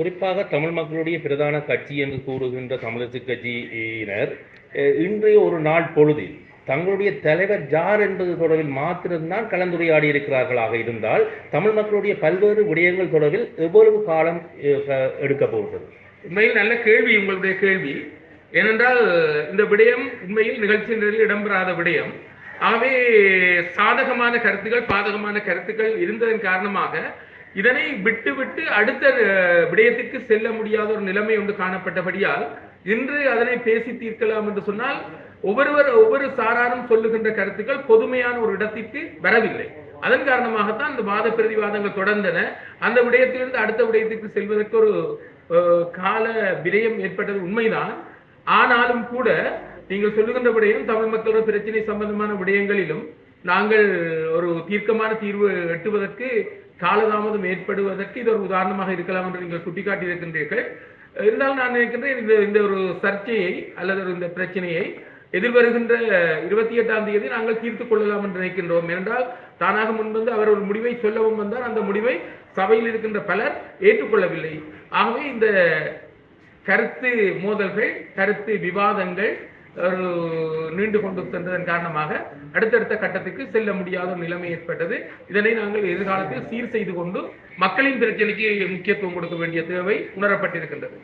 குறிப்பாக தமிழ் மக்களுடைய பிரதான கட்சி என்று கூறுகின்ற தமிழரசு கட்சியினர் இன்றைய ஒரு நாள் பொழுதில் தங்களுடைய தலைவர் யார் என்பது தொடர்பில் மாத்திரம்தான் கலந்துரையாடி இருக்கிறார்களாக இருந்தால் தமிழ் மக்களுடைய பல்வேறு விடயங்கள் தொடர்பில் எவ்வளவு காலம் எடுக்க போகிறது? உண்மையில் நல்ல கேள்வி உங்களுடைய கேள்வி. ஏனென்றால் இந்த விடயம் உண்மையில் நிகழ்ச்சி நிலையில் இடம்பெறாத விடயம். ஆகவே சாதகமான கருத்துக்கள் பாதகமான கருத்துக்கள் இருந்ததன் காரணமாக இதனை விட்டு விட்டு அடுத்த விடயத்துக்கு செல்ல முடியாத ஒரு நிலைமை ஒன்று காணப்பட்டபடியால் இன்று அதனை பேசி தீர்க்கலாம் என்று சொன்னால் ஒவ்வொருவர் ஒவ்வொரு சாராரும் சொல்லுகின்ற கருத்துக்கள் பொதுமையான ஒரு இடத்திற்கு வரவில்லை. அதன் காரணமாகத்தான் இந்த வாத பிரதிவாதங்கள் தொடர்ந்தன. அந்த விடயத்திலிருந்து அடுத்த விடயத்திற்கு செல்வதற்கு ஒரு கால விரயம் ஏற்பட்டது உண்மைதான். ஆனாலும் கூட நீங்கள் சொல்லுகின்ற விடயம் தமிழ் மக்களோட பிரச்சனை சம்பந்தமான விடயங்களிலும் நாங்கள் ஒரு தீர்க்கமான தீர்வு எட்டுவதற்கு காலதாமதம் ஏற்படுவதற்கு இது ஒரு உதாரணமாக இருக்கலாம் என்று நீங்கள் சுட்டிக்காட்டி இருக்கின்றீர்கள் இருந்தாலும் நான் நினைக்கின்றேன் இந்த இந்த ஒரு சர்ச்சையை அல்லது ஒரு இந்த பிரச்சனையை எதிர்வருகின்ற இருபத்தி எட்டாம் தேதி நாங்கள் தீர்த்து கொள்ளலாம் என்று நினைக்கின்றோம். ஏனென்றால் தானாக முன்வந்து அவர் ஒரு முடிவை சொல்லவும் வந்தார். அந்த முடிவை சபையில் இருக்கின்ற பலர் ஏற்றுக்கொள்ளவில்லை. ஆகவே இந்த கருத்து மோதல்கள் கருத்து விவாதங்கள் நீண்டு கொண்டு சென்றதன் காரணமாக அடுத்தடுத்த கட்டத்துக்கு செல்ல முடியாத நிலைமை ஏற்பட்டது. இதனை நாங்கள் எதிர்காலத்தில் சீர் செய்து கொண்டு மக்களின் பிரச்சனைக்கு முக்கியத்துவம் கொடுக்க வேண்டிய தேவை உணரப்பட்டிருக்கின்றது.